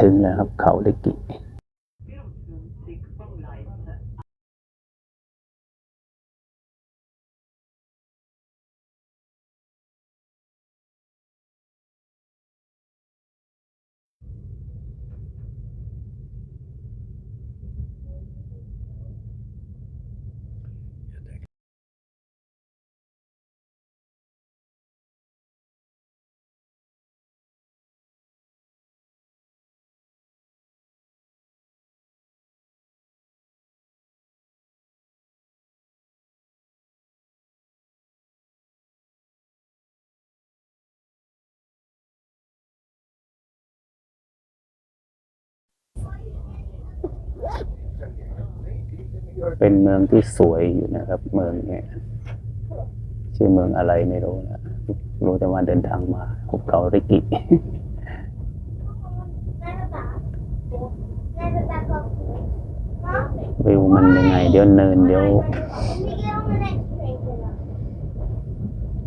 ถึงแล้วครับเขาลิกิ เป็นเมืองที่สวยอยู่นะครับ เมืองเนี้ยชื่อเมืองอะไรไม่รู้นะรู้แต่ว่าเดินทางมาหุบเขาริกิวิวมันยังไง เดี๋ยวเนินเดี๋ยว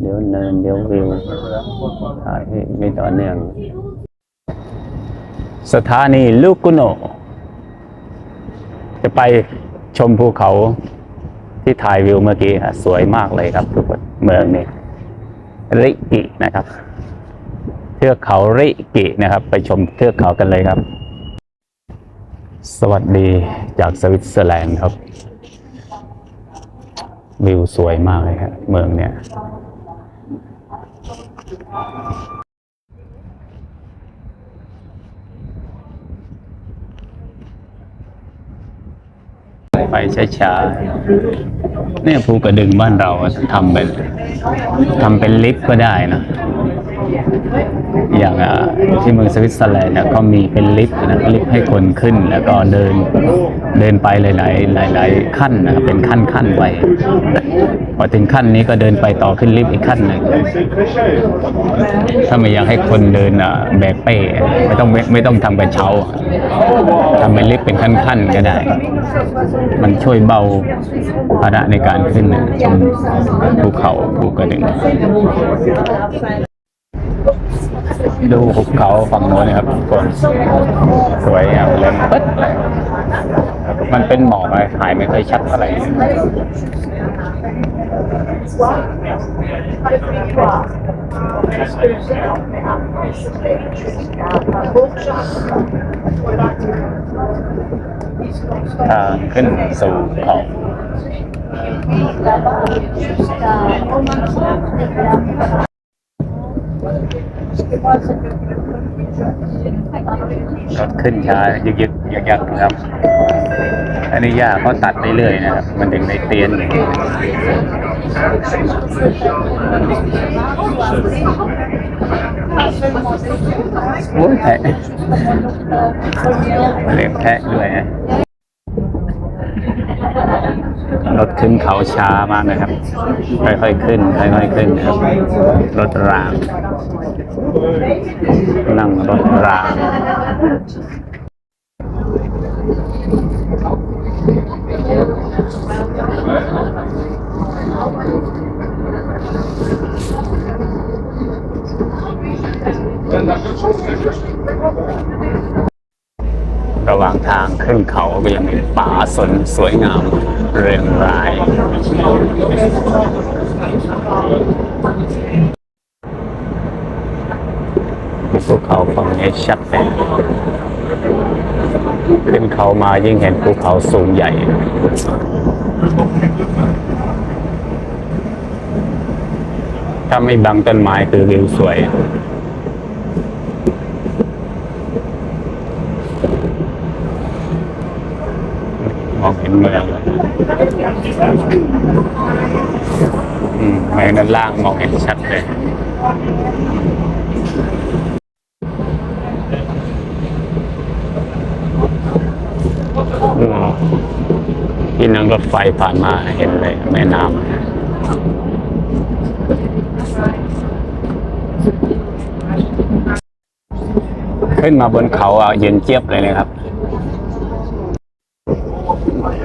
เดี๋ยวเนินเดี๋ยววิวถ่ายไม่ต่อเนื่อง สถานีลูกุโน จะไปชมภูเขาที่ถ่ายวิวเมื่อกี้สวยมากเลยครับ ทุกคนเมืองนี้ริกินะครับ เทือกเขาริกินะครับ ไปชมเทือกเขากันเลยครับ สวัสดีจากสวิตเซอร์แลนด์ครับ วิวสวยมากเลยครับเมืองเนี่ย ไปช้าๆเนี่ยภูกระดึงบ้านเราทำเป็นทำเป็นลิฟต์ก็ได้นะ อย่างที่เมืองสวิตเซอร์แลนด์เนี่ยเขามีเป็นลิฟต์นะลิฟต์ให้คนขึ้น แล้วก็เดินเดินไปหลาย ๆ หลาย ๆ ขั้นนะครับเป็นขั้นขั้นไปพอถึงขั้นนี้ก็เดินไปต่อขึ้นลิฟต์อีกขั้นหนึ่งถ้าไม่อยากให้คนเดินแบกเป้ไม่ต้องไม่ไม่ต้องทำกระเช้าทำเป็นลิฟต์เป็นขั้น ๆ ก็ได้ มันช่วยเบาภาระในการขึ้นชมภูเขาภูกระดึง ดูหุบเขาฝั่งโน้นนะครับทุกคนสวยงามเลยปึ๊ดเลยมันเป็นหมอกไรถ่ายไม่ค่อยชัดอะไหร่ทางขึ้นสู่เขา รถขึ้นช้ายึกยึกยักยักๆนะครับ อันนี้ยากเขาตัดเรื่อยๆนะครับ มันถึงในเตียนโอ้ยแทะเล็บแทะด้วยนะ รถขึ้นเขาช้ามากนะครับ ค่อยๆขึ้น ค่อยๆขึ้นนะครับ รถราง นั่งรถราง ระหว่างทางขึ้นเขาก็ยังมีป่าสนสวยงาม เรียงรายภูเขาฝั่งนี้ชัดเลยขึ้นเขามายิ่งเห็นภูเขาสูงใหญ่ถ้าไม่บังต้นไม้คือวิวสวย มองเห็นเมืองเลย อืมแมงด้านล่างมองเห็นชัดเลยอืมที่นั่งรถไฟผ่านมาเห็นเลยแม่น้ำขึ้นมาบนเขาอะเย็นเจี๊ยบเลยนะครับ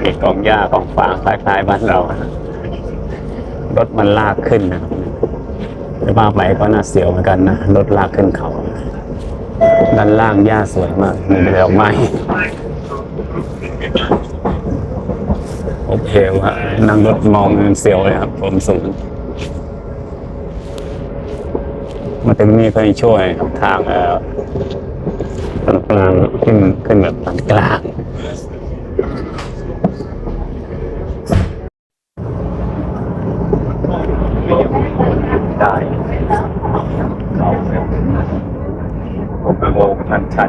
เอกกองหญ้ากองฟางคล้ายๆบ้านเรา รถมันลากขึ้นนะครับจะว่าไปก็น่าเสียวเหมือนกันนะ รถลากขึ้นเขา ด้านล่างหญ้าสวยมากมีดอกไม้โอเคว่ะนั่งรถมองเสียวเลยครับ ผมสูงมาถึงนี่ก็ช่วยทางเอ่อตรงกลางขึ้นขึ้นแบบตรงกลางได้เขาแบบผมโมกนันชัน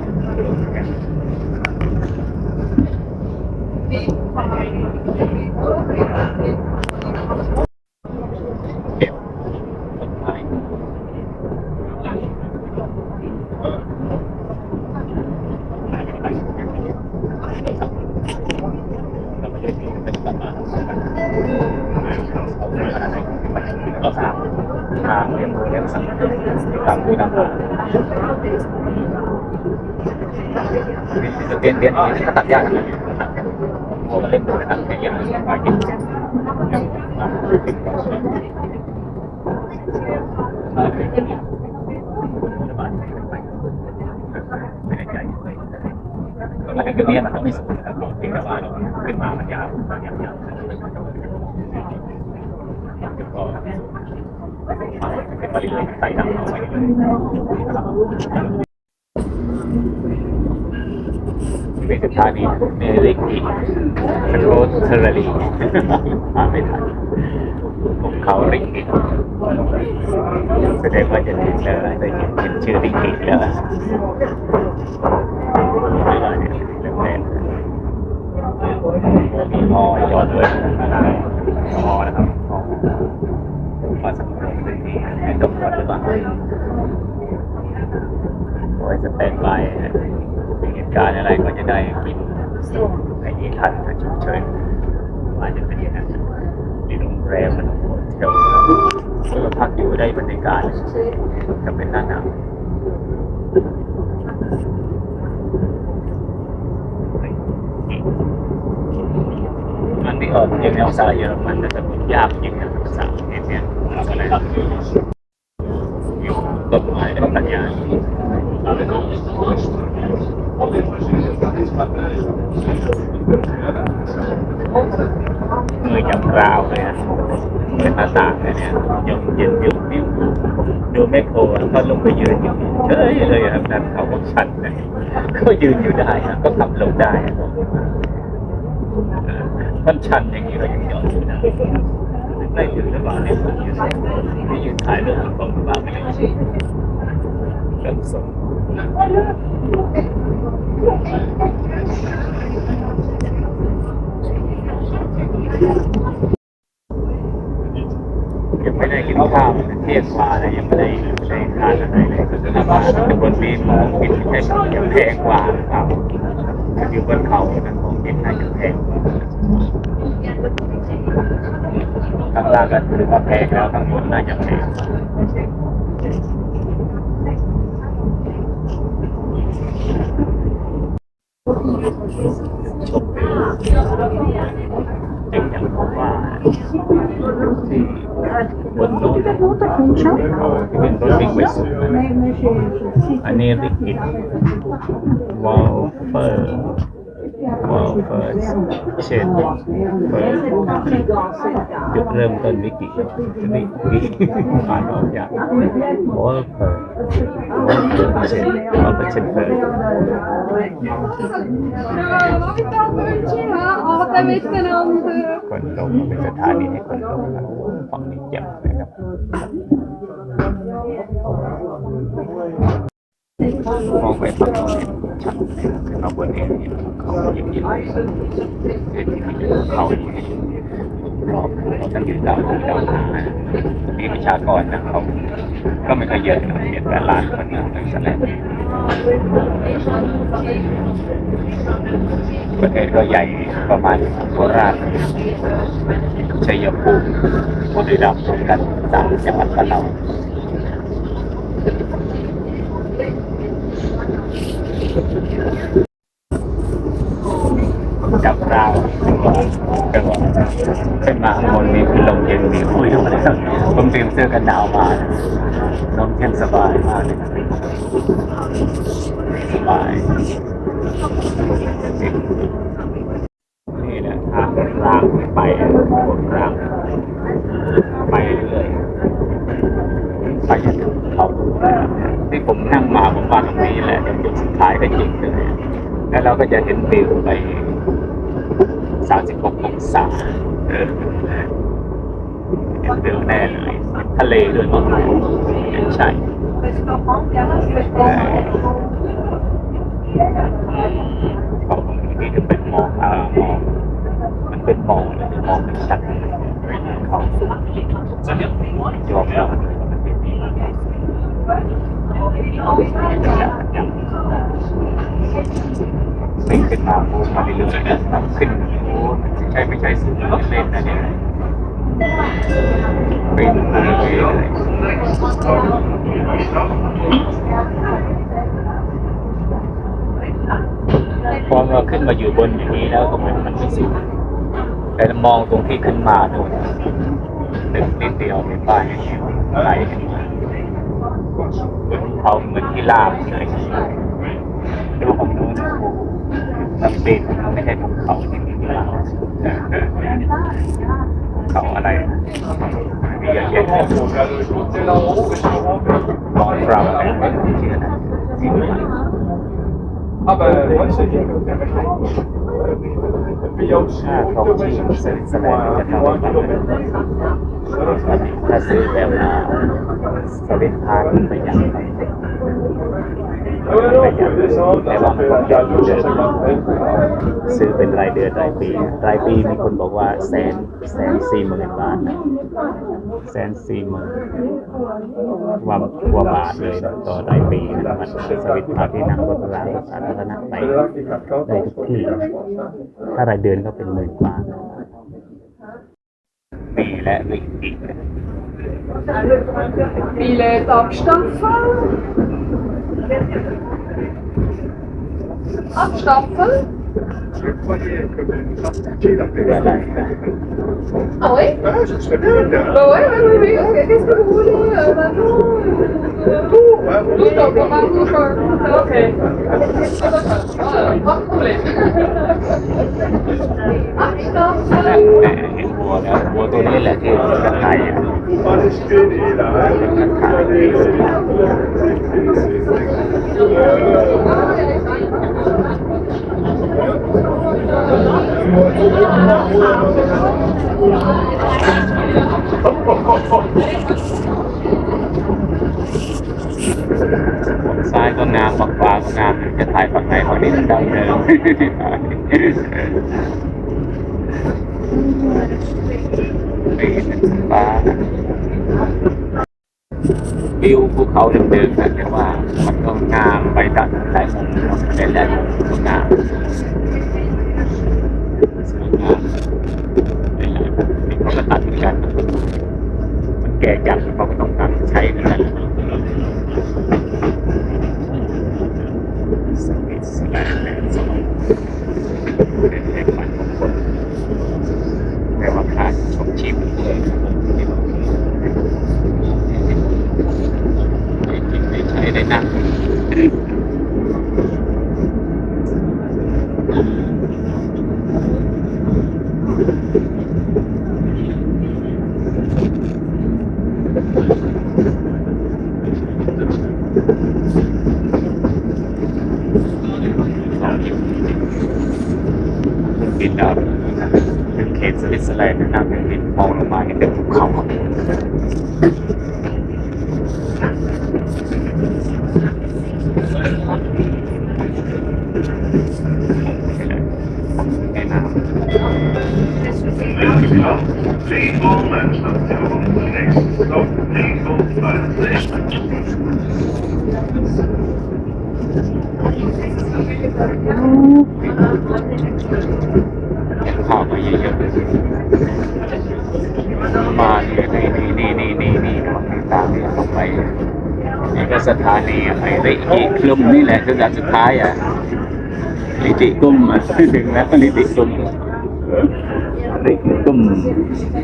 เก็บต้นไม้ก็สามทางเรียนรู้ เรียนสังตามที่ต่างจะเรียนเรียนนี้ก็ตัดยากนะโอ้เล่นดูนะครับแค่ยังไม่กินมันถึงเนี้มันต้องไม่สูงนะครับถึงแต่ว่าเราขึ้นมามันยาวมันยาวยาว ก็เป็นไปเรื่อยๆไต่ดาวไปเรื่อยๆเป็นสถานีเนลิกิสโคเทอร์ลีมาไม่ทันผมเขาริกิแสดงว่าจะถึงแล้วได้ยินชื่อริกิแล้วไม่ได้เนี่ยเรื่องแรกมีฮอจอดด้วยฮอนะครับฮอมาสำรวจพื้นที่ให้ ตำรวจหรือเปล่าไว้สแตนบายมีเหตุการณ์อะไรก็จะได้บินไอ้นี้ทันถ้าฉุกเฉินว่าจะเป็นอย่างนั้นมีโรงแรมมันโฮเทลเพื่อพักอยู่ได้บรรยากาศจะเป็นหน้าหนาวมันไม่ออกอย่างในภาษาเยอรมันแต่จะยากอย่างในภาษาอังกฤษเนี่ยากอย่ามือจับกราวเลยนะเป็นหน้าย เนี่ยยังเย็นยุบยิบดูแมคโครก็ลงไปยืนอยู่เฉยเลยครับนั่นเขาก็ชันเลยก็ยืนอยู่ ได้นะก็ขับลงได้ครับมันชันอย่างนี้เรายังยอมอยู่นะได้ถึงหรือเปล่าเนี่ยผมยืนที่ยืนถ่ายรูปของหรือเปล่าไม่ได้เริ่มสมยังไม่ได้กินข้าวเที่ยงกว่าเลยยังไม่ได้ไม่ได้ทานอะไรเลยแต่บนมีหมองกินไม่ใช่ยังแพงกว่าหรือเปล่าอยู่บนเขานะของกินน่าจะแพงกว่า ข้างล่างก็ถือว่าแพงแล้วข้างบนน่าจะแพงชมวิวเป็นอย่างผมว่าที่บนโน้นเขาที่เป็นรถวิ่งไปสุดอันนี้ริกกิตวอลเฟอร์ วอลเฟอร์เชนเฟอร์จุดเริ่มต้นวิกิวิกิผ่านออกจากวอลเปอร์วอลเปอร์เชนวอลเปอร์เชนเฟอร์ Ateşten aldı. คนลงเป็นสถานีให้คนลงครับฝั่งนี้เจ็บนะครับมองไปฝั่งโน้นชัดนะครับขึ้นมาบนเองเขายิบยิบเห็นที่เขาอยู่รอบๆเราต้องอยู่ดาวดาวหามีประชากรนะเขาก็ไม่เคยเยอะเจ็ดแปดล้านคนนะอิสราเอลประเทศก็ใหญ่ประมาณโคราชชัยภูมิบุรีรัมย์กันสามจังหวัดบ้านเรา จับราวตัวตัวขึ้นมาข้างบนนี่คือลมเย็นมีคุยมาแล้วผมเตรียมเสื้อกันหนาวมาลมเย็นสบายมากเลยสบายนี่แหละทางรางไปบนรางไปเรื่อยๆไปจนถึงเขา ที่ผมนั่งมาผมว่าตรงนี้แหละจนจุดสุดท้ายก็จริงเลยแล้วเราก็จะเห็นวิวไปสามสิบหกองศาเออเห็นวิวแน่เลยทะเลด้วยมั้งใช่เออเขาตรงนี้จะเป็นมองอ่ามองมันเป็นมองเลยมองไม่ชัดเขาสูงยอมรับเลยว่ามันเป็นดี อย่งไม่ขึ้นมาพูดมาเรื่อยๆนะขึ้นโอ้ใช่ไม่ใช่สูงเล่นนะเนี่ยปีนไปเรื่พอเราขึ้นมาอยู่บนอย่างนี้แล้วก็มันมันไม่สูงแต่มองตรงที่ขึ้นมาโน่นตึกนิดเดียวมีป้ายอย่างเงี้ยไหลขึ้นมา เหมือนเขาเหมือนที่ลาบเลยดูของนู้นโอ้มันเป็นไม่ใช่ของเขาที่มีลาบของเขาอะไรมีเยอะแยะเลยมอนเรามอะไรไม่รู้ชื่ออะไร Ah bah ouais, c'est bien. Et puis il y a aussi ถ้าท่องเที่ยวสวิตเซอร์แลนด์จะเข้าไปบ้างไหมถ้าซื้อแบบว่าสวิตพาร์ทไปอย่างไร Ah ouais, non, on peut descendre, แต่ว่า on มัน peut ต้องย้อน faire เดือน deux ซื้อเป็นรายเดือนรายปี รายปีมีคนบอกว่าแสนแสนสี่หมื่นบาทนะ แสนสี่หมื่นว่ากว่าบาทเลยต่อรายปีนะมันสวิตพาที่นั่งรถรางสาธารณะไปได้ทุกที่ ถ้ารายเดือนก็เป็นหมื่นบาปีและวิกิ Billett abstampfen. Abstampfen. คืออะไร Ah oui Ah, ce serait bien. Bah ouais, ouais, oui, oui, ok, qu'est-ce que vous voulez euh, maintenant euh, Tout, hein, Tout, on commande tout, euh, ok. Ah, pas de problème. นั่น Abstampfen. แหละเห็นวัวแล้ววัวตัวนี้แหละที่จะขายอะ Pas les skinny, là, hein. Oh, ฝั่ง ซ้ายก็งามฝั่งขวาก็งามจะถ่ายฝั่งไหนฝั่งนี้มันดำเนิมฟ้าวิวภูเขาเดิมๆนะแต่ว่ามันก็งามไปดัดหลายมุมเนาะแต่ละมุมก็งาม สวยงามหลายๆมุมนี่เขาก็ตัดเหมือนกัน มันแก่จัดเขาก็ต้องตัดใช้เหมือนกันสวิตเซอร์แลนด์แลนด์สองเป็นแห่งฝันของคนแต่ว่าค่าชมชีพเลยที่เราได้กินได้ใช้ได้นั่งสองอยู่เครื่องบินดาวถึงเขต สวิตเซอร์แลนด์นั่งเครื่องบินมองลงมาเห็นแต่ภูเขาแม่น้ำเป็นกิโล Please all men stop to next stop. Please all men. ข้าวมาเยอะๆมาเนี่ยนี่นี่นี่นี่นี่นี่ตามนี่เข้าไปนี่ก็ สถานีไอ้ลิติกลุ่มนี่แหละคือการสุดท้ายอะลิติกลุ่มถึงแล้วลิติกลุ่มลิติกลุ่ม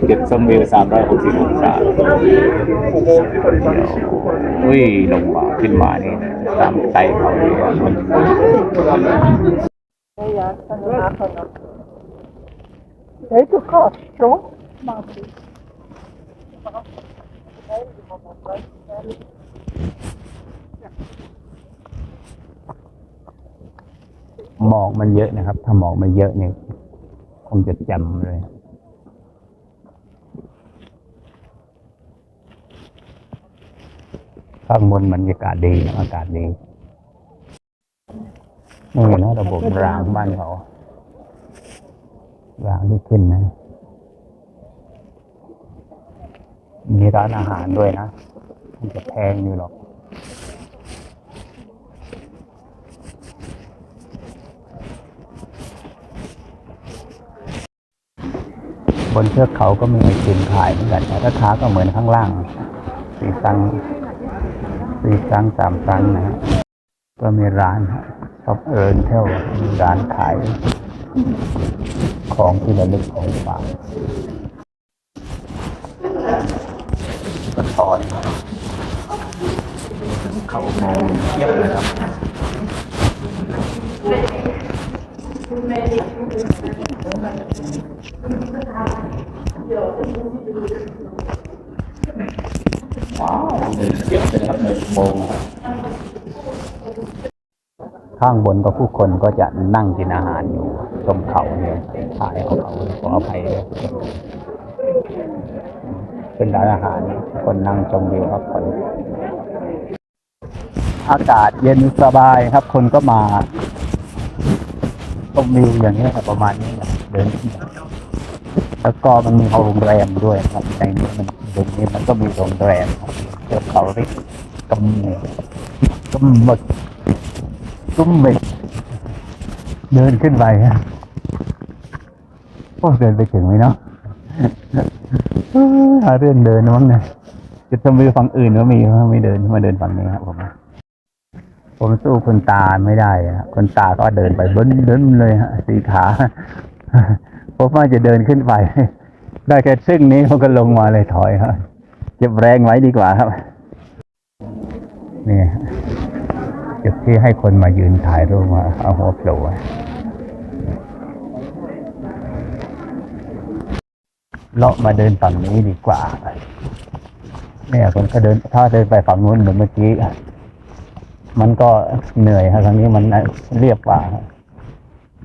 เก็บชมวิว360องศาอุ้ยลงมาขึ้นมานี่ตามไกลเขาเนี่ยมัน Ecco costo, ma หมอกมันเยอะนะครับ ถ้าหมอกไม่เยอะเนี่ยคงจะจำเลย ข้างบนบรรยากาศดีนะอากาศดีนี่นะระบบรางบ้านเขารางที่ขึ้นนะ มีร้านอาหารด้วยนะมันจะแพงอยู่หรอก นเทือกเขาก็มีไอติมขายเหมือนกันแต่ราคาก็เหมือนข้างล่างสี่ตังสี่ตังสามตังนะฮะก็มีร้านชอปเอิร์นเท่ามีร้านขาย ของที่ระลึกของฝากกระทอนเขาแพงเทียบเลยครับ ข้างบนก็ผู้คนก็จะนั่งกินอาหารอยู่ชมเขาเนี่ยถ่ายเอาเขาขออภัยด้วยเป็นร้านอาหารคนนั่งชมวิวครับคนอากาศเย็นสบายครับ คนก็มา ชมวิวอย่างนี้ครับประมาณนี้ครับเดินขึ้นมาแล้วก็มันมีโรงแรมด้วยครับในนี้มันตรงนี้มันก็มีโรงแรมครับเจ้าเขาเรียกกำเนิดกำหนดกุมเบกเดินขึ้นไปฮะโอ้เดินไปถึงไหมเนาะหาเรื่องเดินมั้งเนี่ยจะทำวิวฝั่งอื่นก็มีไม่เดินมาเดินฝั่งนี้ครับผม ผมสู้คนตาไม่ได้อะคนตาก็เดินไปเบิ้นเดินเลยฮะสีขาผมว่าจะเดินขึ้นไป ได้แค่ซึ่งนี้เขาก็ลงมาเลยถอยครับเก็บแรงไว้ดีกว่าครับนี่จุดที่ให้คนมายืนถ่ายรูปมาเอาหัวโผล่เลาะมาเดินฝั่งนี้ดีกว่าเนี่ยคนก็เดินถ้าเดินไปฝั่งนู้นเหมือนเมื่อกี้ ก็เหนื่อยครับทางนี้มันเรียบกว่า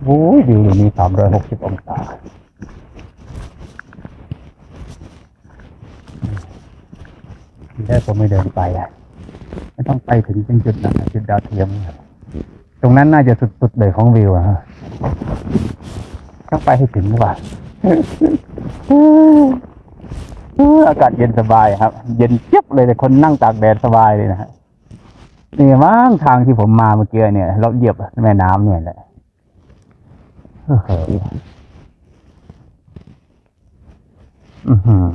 โอ้ยวิวอยู่นี่สามร้อยหกสิบองศาทีแรกผมไม่เดินไปอะไม่ต้องไปถึงเป็นจุดนั้นอะจุดดาวเทียม ตรงนั้นน่าจะสุดๆเลยของวิวอะฮะต้องไปให้ถึงกว่าอากาศเย็นสบายครับ เย็นเจี๊ยบเลยแต่คนนั่งตากแดดสบายเลยนะฮะ นี่มั้งทางที่ผมมาเมื่อกี้เนี่ยเราเหยียบแม่น้ำเนี่ยแหละโอ้โหอือหือ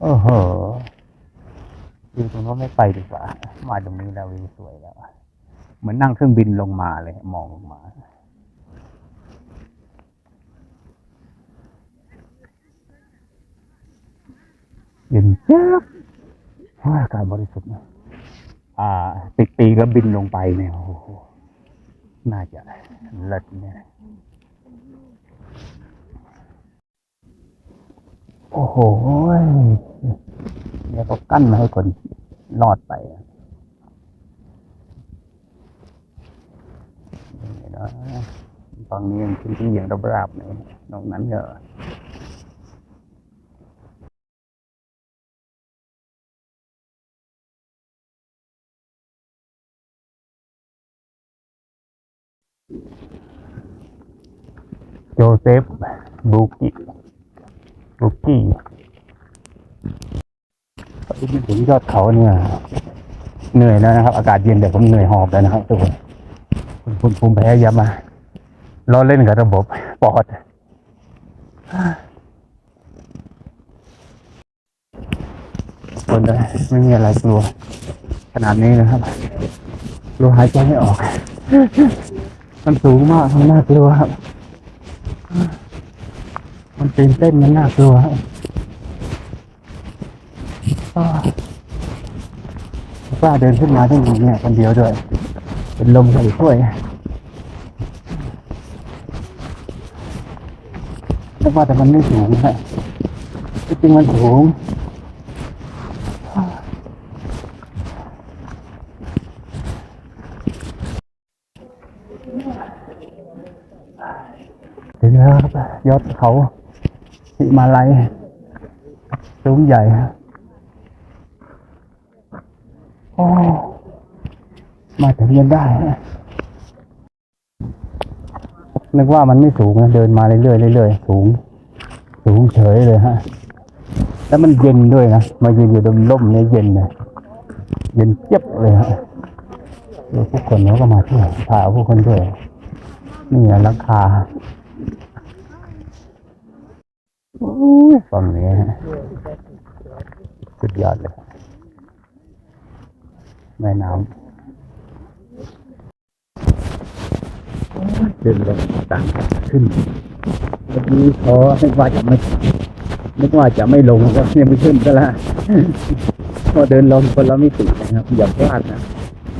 โอ้โหวิวตรงนู้นไม่ไปดีกว่า มาตรงนี้แล้ววิวสวยแล้ว เหมือนนั่งเครื่องบินลงมาเลย มองลงมา เย็นเจี๊ยบโอ้ยอากาศบริสุทธิ์นะอ่า ติดปีก็บินลงไปเนี่ยโอ้โหน่าจะเลิศเนี่ยโอ้โหเนี่ยเขากั้นม่ให้คนรอดไปนี่นะฝั่งนี้ยังพื้นที่อย่างราบๆเลยนอกนั้นก็ โจเซฟบูกิบูกี้ถึงยอดเขาเนี่ยเหนื่อยแล้วนะครับ อากาศเย็นแต่ผมเหนื่อยหอบแล้วนะครับทุกคนคุณคุณภูมิแพ้ยับมาล้อเล่นกับระบบปอดคนเลยไม่มีอะไรกลัว ขนาดนี้นะครับกลัวหายใจไม่ออก มันสูงมากมันน่ากลัวครับ มันตื่นเต้นมันน่ากลัวป้าวกล้าเดินขึ้นมาที่นี่เนี่ยคนเดียวด้วย เป็นลมใส่ถ้วยแต่ว่าแต่มันไม่สูงนะจริงมันสูง ครับยอดเขาหิมาลัยสูงใหญ่โอ้มาถึงยันได้นึกว่ามันไม่สูงนะเดินมาเรื่อยๆเรื่อยๆสูง สูงเฉยเลยฮะ แล้วมันเย็นด้วยนะมายืนอยู่ตรงร่มเนี่ยเย็นนะเย็นเจี๊ยบเลยฮะพวผู้คนเขาก็มาเที่ยวพาผู้คนด้วยนี่ราคา ฝั่งนี้ฮะสุดยอดเลยแม่น้ำขึ้นลงต่างขึ้นเมื่อกี้พอนึกว่าจะไม่นึกว่าจะไม่ลงก็ยังไม่ขึ้นก็แล้วพอเดินลงคนละมิตินะครับอย่าพลาดนะ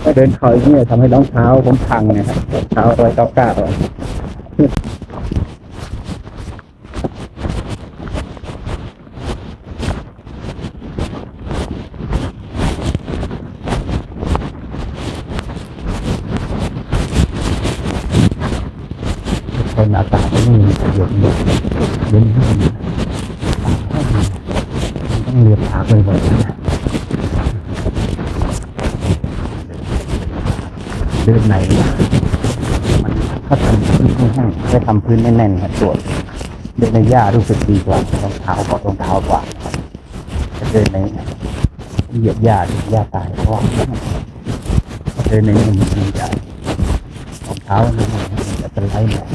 ถ้าเดินเขาอย่างนี้ทำให้รองเท้าผมพังนะครับรองเท้าร้อยเก้าเก้า คนอากาศ ที่นี่เย็นเย็นเย็นต้องเรียบปากเลยบ่อยๆนะเดินไหนมันถ้าทำพื้นไม่แห้งได้ทำพื้นแน่นๆครับตรวจเดินในหญ้ารู้สึกดีกว่ารองเท้าก็รองเท้ากว่าเดินในเหยียบหญ้าเหยียบหญ้าตายเพราะเดินในนี่มันจะรองเท้ามันจะเป็นไรหน่อย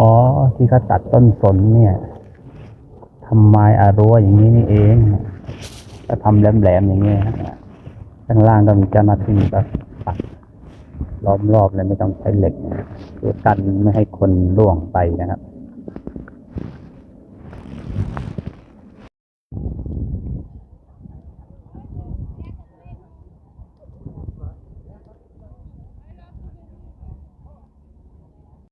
อ๋อ ที่เขาตัดต้นสนเนี่ยทำไม้อารัวอย่างนี้นี่เองก็ทำแหลมๆอย่างเงี้ยข้างล่างก็มีเจ้าหน้าที่แบบปักล้อมรอบเลยไม่ต้องใช้เหล็กเพื่อกันไม่ให้คนล่วงไปนะครับ